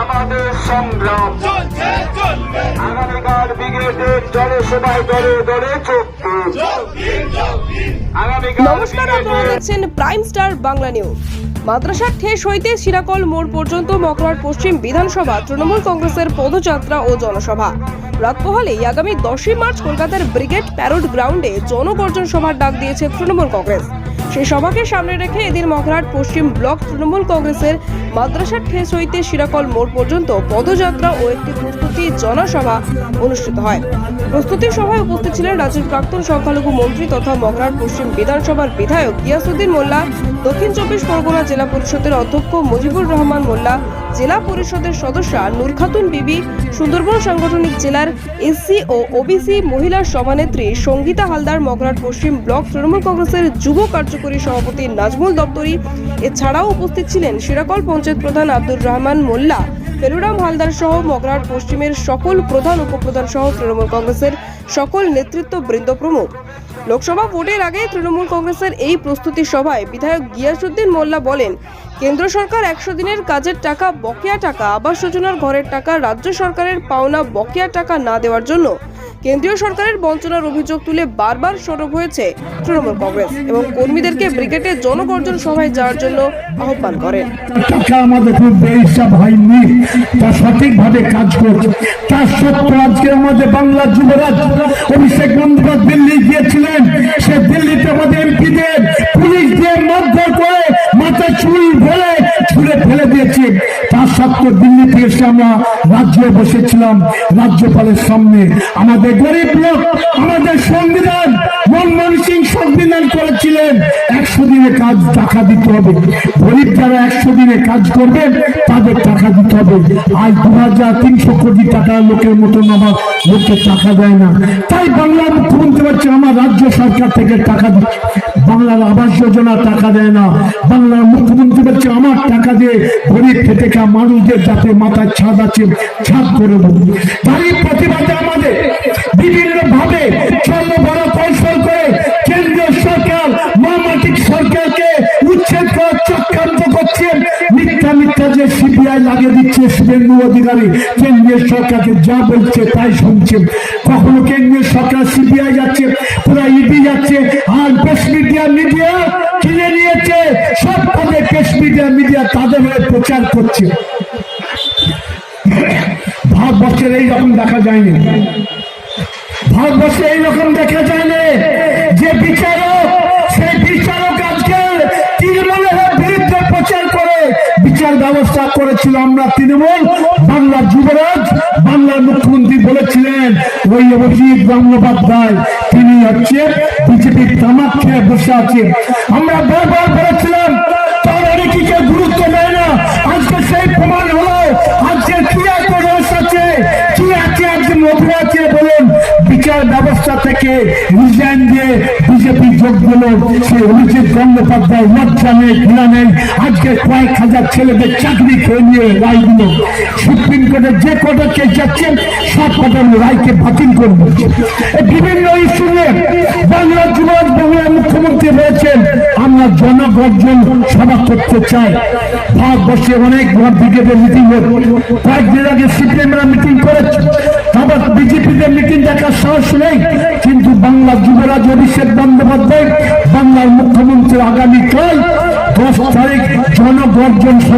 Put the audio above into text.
আমাদের সংগ্রাম। আগামীকাল বিগ্রেডের জনসভায় দলে দলে আগামীকাল নমস্কার, আপনারা দেখছেন প্রাইম স্টার বাংলা নিউজ। মাদ্রাসার ঠেস হইতে সিরাকল মোড় পর্যন্ত মকরার পশ্চিম বিধানসভা, তৃণমূল কংগ্রেসের পদযাত্রা ও জনসভা। রাত পোহালেই আগামী দশই মার্চ কলকাতার ব্রিগেড প্যারোড গ্রাউন্ডে জনগর্জন সভার ডাক দিয়েছে তৃণমূল কংগ্রেস। সেই সভাকে সামনে রেখে এদিন মকরাট পশ্চিম ব্লক তৃণমূল কংগ্রেসের মাদ্রাসার ঠেস হইতে সিরাকল মোড় পর্যন্ত পদযাত্রা ও একটি প্রস্তুতি জনসভা অনুষ্ঠিত হয়। প্রস্তুতি সভায় উপস্থিত ছিলেন রাজ্যের প্রাক্তন সংখ্যালঘু মন্ত্রী তথা মগরাট পশ্চিম বিধানসভার বিধায়ক গিয়াসুদ্দিন মোল্লা, দক্ষিণ চব্বিশ পরগনা জেলা পরিষদের অধ্যক্ষ মুজিবুর রহমান মোল্লা, জেলা পরিষদের সদস্য নূর খাতুন বিবি, সুন্দরবন সাংগঠনিক জেলার এসসি ও ওবিসি মহিলা সভানেত্রী সঙ্গীতা হালদার মগরাট পশ্চিম ব্লক তৃণমূল কংগ্রেসের যুব কার্যকরী সভাপতি নাজমুল দপ্তরি। এছাড়াও উপস্থিত ছিলেন শিরাকল পঞ্চায়েত প্রধান আব্দুর রহমান মোল্লা। ফেলুরাম হালদার সহ মগরাট পশ্চিমের সকল প্রধান উপপ্রধান সহ তৃণমূল কংগ্রেসের সকল নেতৃত্ব বৃন্দ প্রমুখ। লোকসভা ভোটের আগে তৃণমূল কংগ্রেসের এই প্রস্তুতি সভায় বিধায়ক গিয়াসুদ্দিন মোল্লা বলেন, কেন্দ্র সরকার একশো দিনের কাজের টাকা, বকেয়া টাকা, আবাস যোজনার ঘরের টাকা, রাজ্য সরকারের পাওনা, বকেয়া টাকা না দেওয়ার জন্য কেন্দ্রীয় সরকারের বঞ্চনার অভিযোগ তুলে বারবার সরব হয়েছে তৃণমূল কংগ্রেস এবং কর্মীদেরকে ব্রিগেডের জনগর্জন সভায় যাওয়ার জন্য আহ্বান করেন। টাকা আমাদের খুব বেহিসাব হয়নি তা সঠিকভাবে কাজ করছে। তার সত্ত্বেও আজকে আমাদের বাংলার যুবরাজ অভিষেক বন্দ্যোপাধ্যায় দিল্লি গিয়েছিলেন। সে দিল্লিতে আমাদের এমপিদের পুলিশ দিয়ে মারধর করে মাথা চুল ভরে ছুঁড়ে ফেলে দিয়েছে। তার সত্ত্বেও দিল্লি এসে আমরা রাজ্যে বসেছিলাম, রাজ্যপালের সামনে। আমাদের গরিব লোক, আমাদের সংবিধান মনমোহন সিং সংবিধান করেছিলেন। একশো দিনে কাজ টাকা দিতে হবে। গরিব যারা একশো দিনে কাজ করবে, তাদের টাকা দিতে হবে। আজ দু হাজার তিনশো কোটি টাকা লোকের মতন আমার লোককে টাকা দেয় না। তাই বাংলার মুখ্যমন্ত্রী হচ্ছে আমার রাজ্য সরকার থেকে টাকা দিচ্ছে বাংলার আবাস যোজনা টাকা দেয় না। বাংলার মুখ্যমন্ত্রী বলছে আমার টাকা দিয়ে গরিব খেতে খা মানুষদের যাতে মাথায় ছাদ আছে, ছাদ করে দেবো। তারই প্রতিবাদে আমাদের বিভিন্ন ভাবে ছোট মিথ্যা যে সিবিআই লাগিয়ে দিচ্ছে শুভেন্দু অধিকারী সরকারকে যা বলছে তাই শুনছে। কখনো সরকার সিবিআই যাচ্ছে, পুরো ইডি যাচ্ছে, আর প্রেস মিডিয়া মিডিয়া কিনে নিয়েছে। সব তাদের প্রেস মিডিয়া মিডিয়া তাদের হয়ে প্রচার করছে। ভারতবর্ষের এইরকম দেখা যায়নি। ভারতবর্ষে এইরকম দেখা যায় না ব্যবস্থা করেছিল আমরা তৃণমূল, বাংলার যুবরাজ, বাংলার মুখ্যমন্ত্রী বলেছিলেন, ওই অভিজিৎ গঙ্গোপাধ্যায়, তিনি হচ্ছে বিজেপির তামাক খেয়ে বসে আছেন। আমরা বারবার বলেছিলাম থেকে রিজাইন দিয়ে বিজেপি যোগ দিল। সেই অভিজিৎ গঙ্গোপাধ্যায় লজ্জা নেই, ঘৃণা নেই। আজকে কয়েক হাজার ছেলেদের চাকরি খেয়ে নিয়ে রায় দিল। সুপ্রিম কোর্টে যে কোর্টের কেস যাচ্ছেন সব কোর্টের রায়কে বাতিল করে দিচ্ছে বিভিন্ন ইস্যু নিয়ে বাংলার যুবক, বাংলার মুখ্যমন্ত্রী রয়েছেন। আমরা জনগর্জন সভা করতে চাই। ভারতবর্ষে অনেক ব্রিগেডের মিটিং কয়েকদিন আগে সিপিএমরা মিটিং করেছে। আবার বিজেপিতে মিটিং দেখার সাহস নেই। যুবরাজ অভিষেক বন্দ্যোপাধ্যায় বাংলার মুখ্যমন্ত্রী আগামীকাল দশ তারিখ জনগর্জন